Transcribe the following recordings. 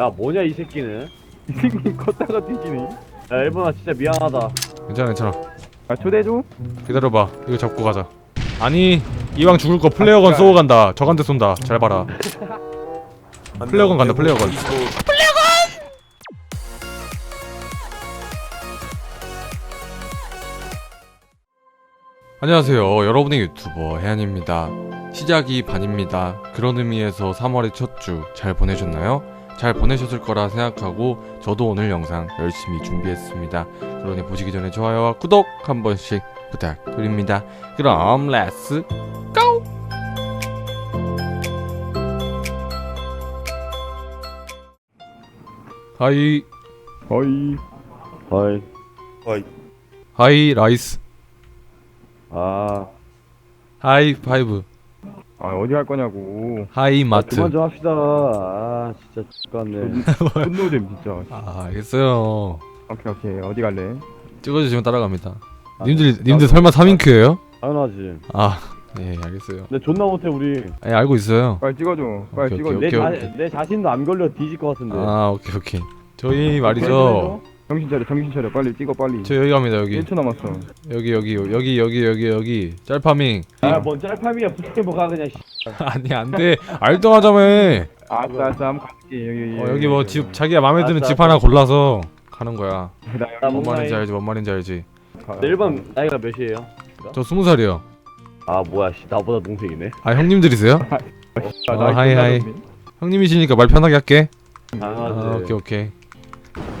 야 뭐냐 이 새끼는? 이 새끼 컸다가 뒤지네. 야 일본아 진짜 미안하다. 괜찮아 괜찮아. 아 초대해줘. 기다려봐. 이거 잡고 가자. 아니 이왕 죽을 거 플레어건 아, 쏘고 간다. 저간데 쏜다. 잘 봐라. 플레어건 간다 플레어건. 안녕하세요. 여러분의 유튜버 해안입니다. 시작이 반입니다. 그런 의미에서 3월의 첫 주 잘 보내셨나요? 잘 보내셨을 거라 생각하고 저도 오늘 영상 열심히 준비했습니다. 그러니 보시기 전에 좋아요와 구독 한 번씩 부탁드립니다. 그럼 렛츠 고! 하이. 어이. 어이. 하이 라이스. 아. 하이 파이브 아 어디 갈 거냐고. 하이 아, 마트. 그만 좀 합시다. 아 진짜 X같네. 분노됨 진짜. 아 알겠어요. 오케이 오케이. 어디 갈래? 찍어주시면 따라갑니다. 아, 님들 님들 설마 3인큐예요? 당연하지. 아 예 알겠어요. 근데 존나 못해 우리. 예 알고 있어요. 빨리 찍어줘. 빨리 오케이, 찍어줘. 내, 오케이, 자, 오케이. 내 자신도 안 걸려 뒤질 것 같은데. 아 오케이 오케이. 저희 말이죠 정신 차려 정신 차려. 빨리 찍어 빨리. 저 여기 갑니다 여기. 1초 남았어. 여기 여기 여기 여기 여기 여기. 짤파밍. 아뭔 짤파미야. 부스캠버 가 그냥 씨. 아니 안돼. 알도 하자며. 아싸 아싸 한번 갈게. 여기. 어, 여기 뭐 집 자기가 마음에 드는 집. 하나 골라서 가는 거야. 나나뭔뭔 말인지 나이 알지 뭔 말인지 알지? 내 일반 나이가 몇이에요? 저 스무 살이요. 아 뭐야 씨. 나보다 동생이네? 아 형님들이세요? 어, 하이, 하이. 형님이시니까 말 편하게 할게. 당연하지 아 오케이 오케이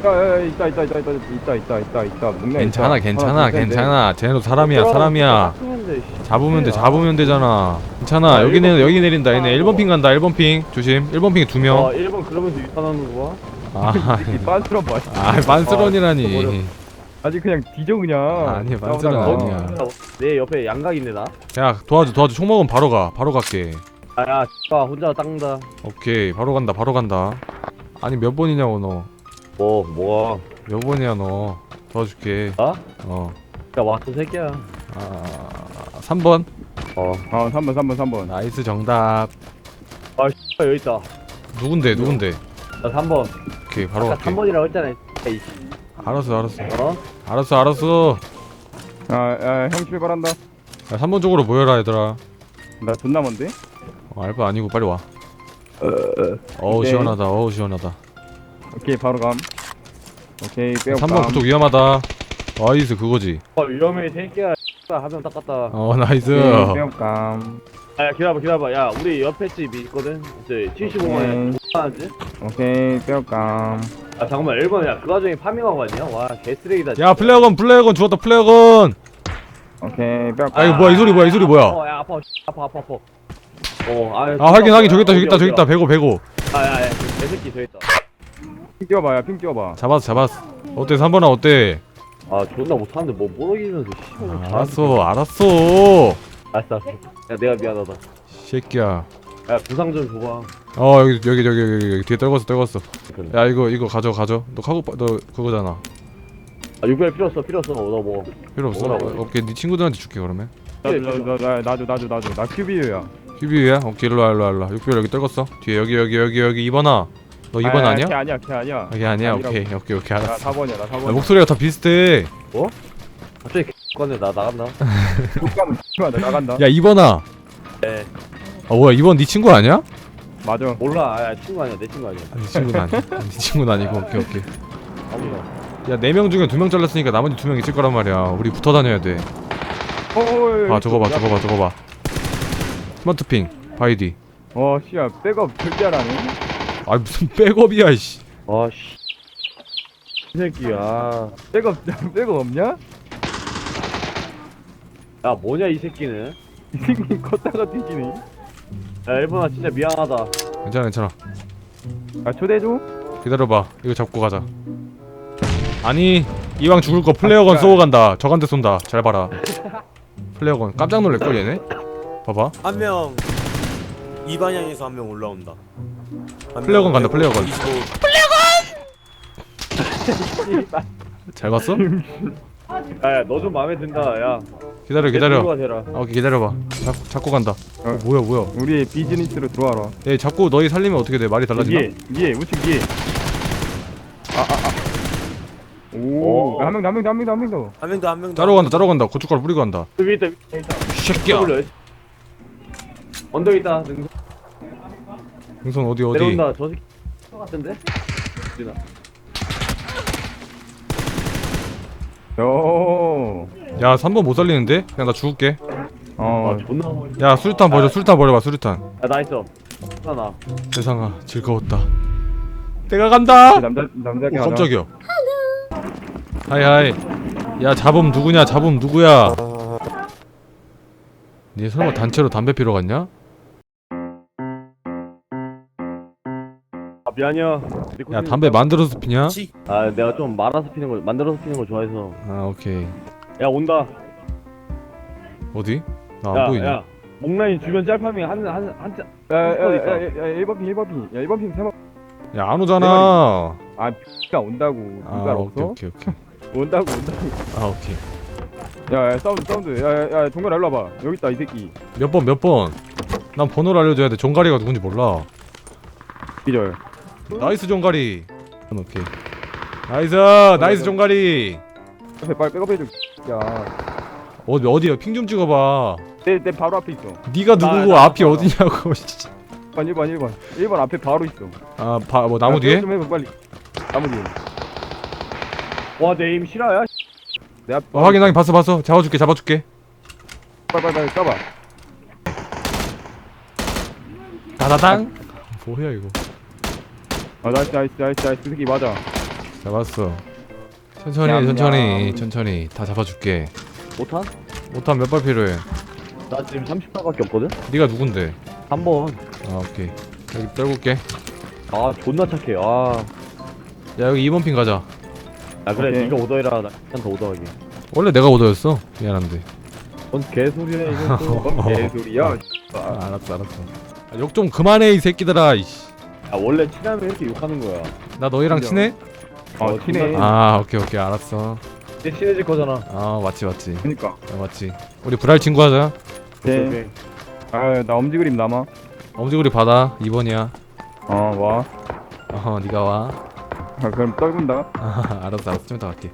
야야야 있다 있다 있다 있다 있다 있다 있다 있다. 목내 괜찮아. 괜찮아 어, 괜찮아. 쟤네도 사람이야 사람이야. 데 잡으면 돼 잡으면 되잖아. 괜찮아. 여기는 여기 내린다 얘네. 1번 핑 간다 1번 핑. 조심. 1번 핑에 어 두명. 1번 그러면서 유탄하는 거 봐? 아, 이 빤스런 봐. 아 빤스런이라니. 아직 그냥 뒤져 그냥. 아니. 빤스런 아니야. 내 옆에 양각 있네 나? 야 도와줘 도와줘. 총 먹으면 바로 가. 바로 갈게. 아야 X가 혼자 땅다. 오케이. 바로 간다 바로 간다. 아니 몇 번이냐고 너. 몇 뭐 뭐야 번이야 너 도와줄게 어? 어야 왔어 새끼야 아, 3번 어 어 3번 3번 3번. 나이스 정답 아, 여기 있다. 누군데 누군데 나 3번. 오케이 바로 아까 갈게 3번이라고 했잖아. 에이, 알았어 알았어 어? 알았어 알았어 아형 출발한다. 야 3번 쪽으로 모여라 얘들아 나 존나 먼데? 어, 알바 아니고 빨리 와 어우 오케이. 시원하다 어우 시원하다 오케이 바로 감. 오케이 빼고 3번 감. 그쪽 위험하다 나이스 그거지 어, 위험해, 이 새끼야. 한명 닦았다. 어 나이스 오케이 빼고 감. 아, 야, 기다려봐, 기다려봐. 야, 우리 옆에 집이 있거든? 저 75만에 5만원지? 오케이 빼고 감. 아, 잠깐만, 1번, 야, 그 와중에 파밍하고 왔냐? 와, 개쓰레기다. 야 플레어건 플레어건 죽었다 플레어건 오케이 빼고 아 감. 이거 뭐야 이 소리 뭐야 이 소리 뭐야 어, 야, 아파, 씨, 아파, 아파, 아파. 어, 아, 아 확인 확인 저기 있다 저기 있다 저기 있다 배고 배고 아, 야, 야, 그 개새끼 저 있다. 핑 뛰어봐 야핑 뛰어봐. 잡았어 잡았어 어때 3번아 어때 아, 존나 못하는데 뭐 모르기면서, 씨발. 좀 알았어 알았어. 알았어, 알았어. 야, 내가 미안하다. 새끼야 야, 부상 좀 줘봐. 어 여기 여기 여기 여기, 여기 뒤에 떨궜어 떨궜어. 야 이거 이거 가져 가져 너 카고 너 그거잖아 아, 육별 필요 없어, 필요 없어. 너 뭐. 필요 없어 뭐라고? 어, 오케이 네 친구들한테 줄게 그러면 나도 나도 나도 나도 나도 나도 나 큐비유야. 큐비유야? 오케이 일로와 일로와 일로와 6별 여기 떨궜어 뒤에 여기 여기 여기 여기 2번아 너 2번 아니야? 걔 아니야 걔 아니야. 여기 아니야 아니라고. 오케이 오케이 오케이 나 알았어 4번이야 나 야, 4번. 목소리가 다 비슷해 갑자기 X관에 나 나간다. 독감 나 나간다. 야 2번아 네. 아 뭐야 2번 네 친구 아니야? 맞아. 몰라. 아, 야, 친구 아니야. 내 친구 아니야. 아, 네 친구는 아니야 네 친구는 아니고 오케이 오케이 아무나. 야 4명 중에 2명 잘랐으니까 나머지 2명 있을 거란 말이야 우리 붙어 다녀야 돼아 어, 저거 봐 저거 봐 저거 봐 스마트핑 바이디 어, 씨야, 백업 절대 안 하네. 아 무슨 백업이야 이씨 아, 씨. 이 새끼야. 백업, 백업 없냐? 야, 뭐냐, 이 새끼는. 이 새끼 컸다가 뒤지네. 야, 일본아, 진짜 미안하다. 괜찮아 괜찮아 아, 초대해줘? 기다려봐 이거 잡고 가자 아니 이왕 죽을 거 플레어건 아, 쏘고 간다 저간데 쏜다 잘 봐라 플레어건 깜짝 놀랄걸 얘네 봐봐 한 명 이 방향에서 한 명 올라온다. 한 플레어건 명 간다, 플레어건. 125. 잘 봤어? 야, 야, 너 좀 마음에 든다, 야. 기다려 내 기다려 아, 오케이 기다려봐 잡, 잡고 간다 어, 뭐야 뭐야 우리의 비즈니스로 들어와라 얘 잡고 너희 살리면 어떻게 돼 말이 달라지나? 위에 위에 우측 위에 아아아 오, 오. 한명 더, 한명 더, 한명 더, 한명 더. 한명 더 한 명 더. 따로 간다 따로 간다 고춧가루 뿌리고 간다 그 위에 있다 위에 있다 이 새끼야 언덕 있다 능선. 능선 어디 어디? 내려온다 저 새끼. X 같은데? 우리나? 요. 야 3번 못 살리는데? 그냥 나 죽을게. 어, 아 존나 야 수류탄 버려 수류탄 버려봐 수류탄. 야나 있어 하나. 세상아 즐거웠다. 내가 간다! 남자 남자게 오. 깜짝이야. 하이하이. 야 잡음 누구냐 잡음 누구야? 니 설마 단체로 담배 피러 갔냐? 미안해요 야 담배 만들어서 피냐? 치. 아 내가 좀 말아서 피는 걸 만들어서 피는 걸 좋아해서 아 오케이 야 온다 어디? 나안 야, 보이네 야, 목라인 주변 짤파밍 한한한 짤. 야야야야 1번 핑 1번 핑. 야 1번 핑 세번. 야 안 오잖아 아, 가 온다고. 아 누가 오케이 없어? 오케이 오케이 온다고 온다고. 아 오케이 야, 야 사운드 사운드. 야야 동걸 일로 와봐. 여기 있다 이 새끼. 몇 번 몇 번? 난 번호를 알려줘야 돼 종가리가 누군지 몰라 기절. 나이스 종가리 오케이 나이스 나이스 종가리 빨리 백업해 줘. 야, 어디 어디야 핑 좀 찍어봐 내 내 바로 앞에 있어. 네가 누구고 나, 나, 앞이 나. 어디냐고 1번 1번 1번. 1번 앞에 바로 있어. 아뭐 나무 야, 뒤에? 좀 해봐 빨리. 나무 뒤에. 와내 임 실화야? 내 앞. 어, 확인 확인 봤어 봤어 잡아줄게 잡아줄게 빨리 빨리 빨리 까봐. 다다당 뭐야 이거 아 나이스 나이스 나이스 나이스 이 새끼 맞아. 잡았어 천천히 냠냠. 천천히 천천히 다 잡아줄게 못한? 못하면 몇발 필요해 나 지금 30발밖에 없거든. 네가 누군데 한 번. 아 오케이 여기 떨굴게 아 존나 착해. 아. 야 여기 2번 핀 가자 아 그래 오케이. 네가 오더해라 나한테 오더하게. 원래 내가 오더였어 미안한데 뭔 개소리야 이거 또. 뭔 개소리야. 아, 알았어 알았어 아, 욕좀 그만해 이 새끼들아 이씨 아 원래 친하면 이렇게 욕하는 거야. 나 너희랑. 친해? 어 어, 티네. 존나- 아 오케이 오케이 알았어 이제 친해질 거잖아. 아 맞지 맞지 그니까. 아, 맞지 우리 불알 친구 하자 네. 오케이. 아 나 엄지 그림 남아. 엄지구리 받아 2번이야 어 와. 어 니가 와 아, 그럼 떨군다. 아, 알았어 알았어 좀 이따 갈게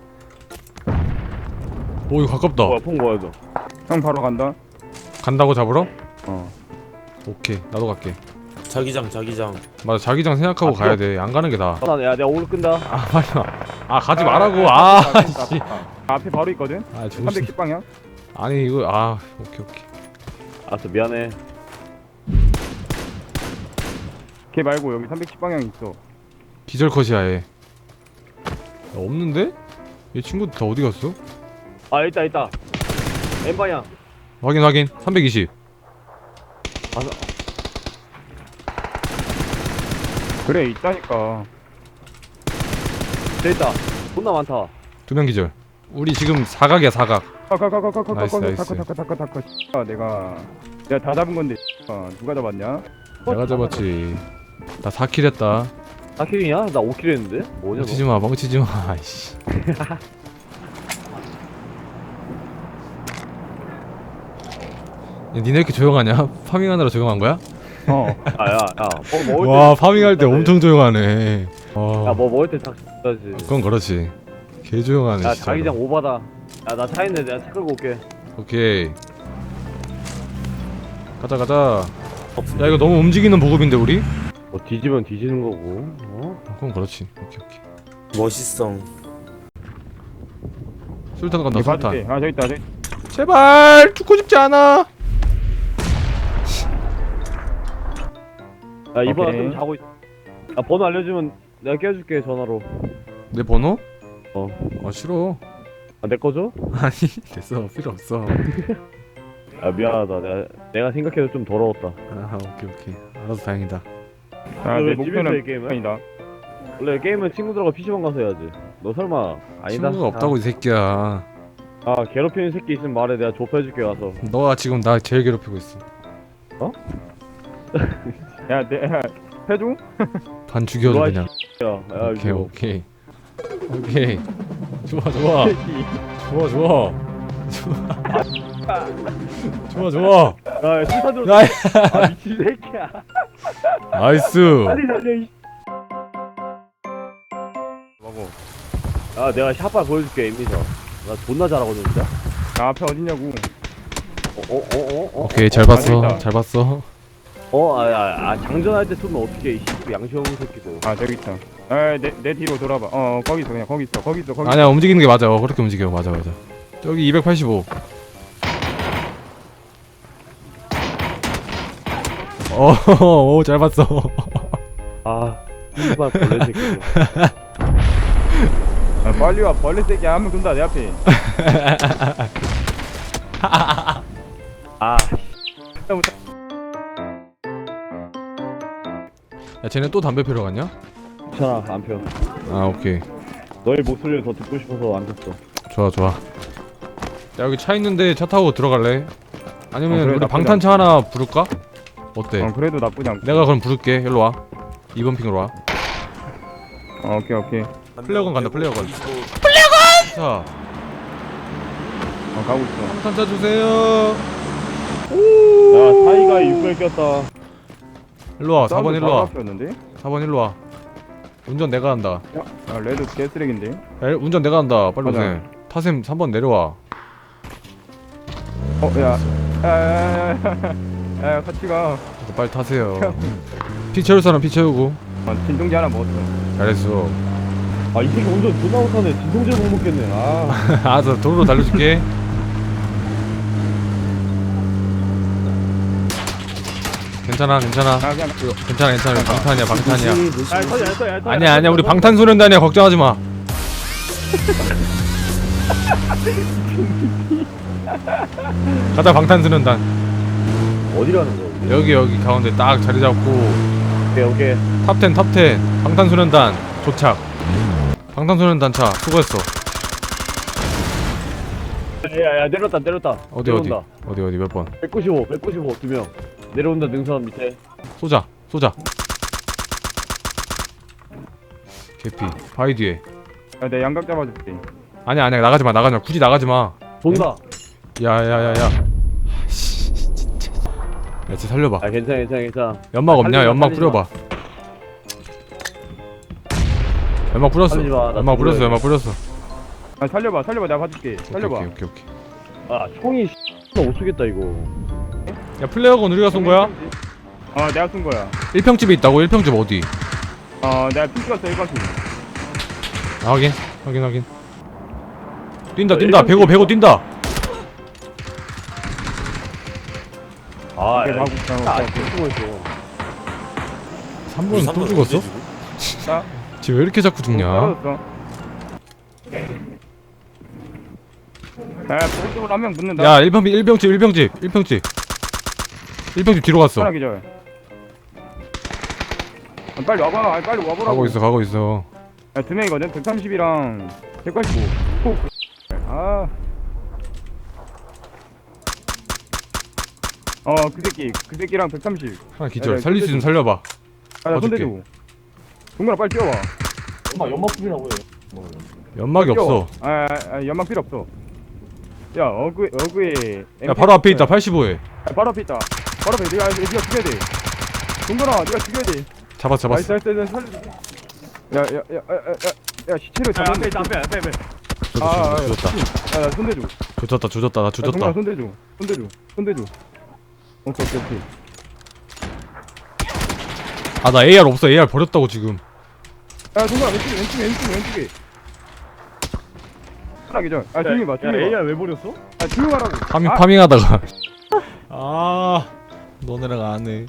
오 이거 가깝다 뭐야 폰 뭐야 너? 형 바로 간다. 간다고 잡으러? 어. 오케이 나도 갈게 자기장 자기장. 맞아 자기장 생각하고 아, 가야 돼 안 가는 게 나아 아, 야 내가 오늘 끈다. 아 빨리 와 아 가지 말라고 아씨 아, 앞에 바로 있거든. 아 정신 310 방향. 아니 이거 아 오케이 오케이 알았어 미안해. 걔 말고 여기 310 방향 있어. 기절 컷이야 얘 야, 없는데? 얘 친구들 다 어디 갔어? 아 있다 있다. N 방향. 확인 확인 320 아, 그래 있다니까. 돼 있다. 존나 많다. 두 명 기절 우리 지금 사각이야 사각 가가가가가가가 나이스, 나이스. 다커 다커 다커 다커. 아 내가 내가 다 잡은 건데. 아, 누가 잡았냐? 내가 잡았지 나 4킬 했다 4킬이냐? 나 5킬 했는데? 뭐냐 너? 멍치지 마 멍치지 마 아이씨 야, 니네 왜 이렇게 조용하냐? 파밍하느라 조용한 거야? 어. 아야 야. 뭐 먹을 때 와 파밍할 때 엄청 조용하네 어 야뭐 먹을 때딱 써야지. 그건 그렇지 개 조용하네 야 진짜로. 자기장 오바다. 야 나 차 있는데 내가 차 끌고 올게. 오케이 가자 가자 야 이거 너무 움직이는 보급인데 우리? 뭐 뒤지면 뒤지는 거고. 어? 어, 그건 그렇지 오케이 오케이 멋있어. 술탄 간다 술탄. 아 저기 있다. 저기. 제발 죽고 싶지 않아 야 이번 오케이. 좀 자고 있. 야 번호 알려주면 내가 깨줄게 전화로. 내 번호? 어. 아 싫어 아, 내 거죠? 아니 됐어 필요 없어 아 미안하다. 내가 내가 생각해도 좀 더러웠다. 아 오케이 오케이 알아서 다행이다 아, 왜내 집에서 목표는 해, 게임을? 아니다. 원래 게임은 친구들하고 PC방 가서 해야지. 너 설마 아니다. 친구가 없다고 이 새끼야 아, 아 괴롭히는 새끼 있으면 말해. 내가 좁혀줄게 가서. 너가 지금 나 제일 괴롭히고 있어 야, 내 야, 해줘? 반 죽여줘 그냥. 야, 야 오케이 이거. 오케이. 오케이. 좋아 좋아. 좋아 좋아. 좋아. 좋아 좋아. 야 수탄 들어 나이 아 미친 새끼야. 나이스. 빨리 살려 이 먹어 아 내가 샷발 보여줄게 임미서 나 존나 잘하거든 진짜. 나 앞에 어디냐고. 어 어 어 어? 어, 오케이 잘 아, 봤어. 잘 봤어 어, 아, 아, 아, 장전할 때 쏘면 어떻게 이 씨, 양시형 새끼도. 아 저기 있다. 아내 내 뒤로 돌아봐. 어 거기 있어 그냥 거기 있어 거기 있어 거기 아니야 움직이는 게 맞아. 어, 그렇게 움직여. 맞아 맞아. 저기 285 어 오 잘 봤어. 아, 씨발 벌레 새끼도. 아, 빨리 와 벌레 새끼 한명 둔다 내 앞에. 아, 야 쟤네 또 담배 피러 갔냐? 괜찮아, 안 펴. 아 오케이 너의 목소리를 더 듣고 싶어서 안 폈어. 좋아 좋아 야 여기 차 있는데 차 타고 들어갈래? 아니면 어, 그래, 우리 나쁘지 방탄차 하나 부를까? 어때? 어 그래도 나쁘지 않고 내가 그럼 부를게 일로 와 2번 핑으로 와 어, 오케이 오케이 플레어건 간다, 플레어건. 자, 어 가고 있어 방탄차 주세요. 야, 사이가 6을 꼈다. 일로 와, 4번 일로 와. 였는데 4번 일로 와. 운전 내가 한다. 아 레드 개쓰레기인데 야, 운전 내가 한다. 빨리 가자. 오세요. 타셈 3번 내려와. 어야 야야야야 야, 같이 가 그래서 빨리 타세요. 피 채울 사람 피 채우고. 어, 진통제 하나 먹었어 잘했어. 아, 이 새끼 운전 존나 못하네. 진통제 못 먹겠네. 아, 알았어, 도로로 달려줄게. 괜찮아, 괜찮아. 아 그냥 괜찮아, 괜찮아. 방탄이야, 방탄이야. 야, 터져, 야, 터져, 야, 터져. 아니야, 아니야. 우리 방탄소년단이야. 걱정하지 마. 가자, 방탄소년단. 어디 가는 거야? 우리? 여기 여기 가운데 딱 자리 잡고 오케이, 오케이. 탑10 탑10 방탄소년단 도착 방탄소년단 차 수고했어 야, 야, 내렸다, 내렸다. 어디 어디 내려온다. 어디 어디 몇번 195, 195, 두 명. 내려온다, 능선 밑에. 쏘자 쏘자. 개피 바위 뒤에. 야, 내 양각 잡아줄게. 아니야 아니야 나가지마 나가지마. 굳이 나가지마. 돈다. 야야야야. 진짜. 야쟤 살려봐. 아, 괜찮아, 괜찮아, 괜찮아. 연막 없냐? 살리지 마, 연막 살리지 마. 뿌려봐. 연막 뿌렸어. 살리지 마, 나 연막 뿌렸어 연막 뿌렸어. 아 살려봐 살려봐. 내가 봐줄게. 살려봐. 오케이 오케이. 오케이 아, 총이 못 쏘겠다, 이거. 야 플레어건 우리가 쏜 거야? 어 내가 쏜 거야. 1평집에 있다고? 1평집 어디? 어 내가 피 찍었어 1번씩 아, 확인 확인 확인. 뛴다 뛴다. 배고 배고 뛴다. 아, 가고 있어 아. 죽고 있어. 3번 또 죽었어? 자쟤왜 이렇게 자꾸 죽냐? 떨어졌어. 야 오른쪽으로 한 명 붙는다. 야 1평 1평집 1평집 1평집 1평집 뒤로 갔어 하나 기절 아, 빨리 와봐 아니, 빨리 와보라고 가고 있어 가고 있어 야 두 명이거든 130이랑 185아 어, 그 새끼, 그 새끼랑 130. 하나 기절 야, 야, 살릴 수 있으면. 살려봐 아, 나 봐줄게. 손대줘. 동근아, 빨리 뛰어와. 엄마 연막품이라고 해. 연막이 뛰어와. 없어 아, 아, 아, 연막 필요 없어. 야, 어그, 어그에. 야 바로 앞에 있다 85에 아, 바로 앞에 있다. 바로 앞에. 네가, 네가 죽여야 돼. 동근아, 네가 죽여야 돼. 잡았어 나이스, 잡았어 나이스, 나이스, 살려줄게. 야, 야, 야, 야, 야, 야, 야, 시체를 야, 잡았네. 앞에 있다, 앞에, 앞에, 앞에. 아, 아, 조졌다 조졌다 야, 나 손대줘. 야, 조졌다 조졌다 나 동근아, 조졌다 손대줘. 손대줘. 손대줘. 오케이, 오케이, 오케이. 아 나 AR 없어 AR 버렸다고 지금 야, 동근아, 왼쪽에, 왼쪽에, 왼쪽에, 왼쪽에. 하나 기절. 아, 조용히 봐, 야, 조용히 봐. AR 왜 버렸어? 아, 조용히 하라고. 파밍 아, 파밍하다가 아 너네랑 안해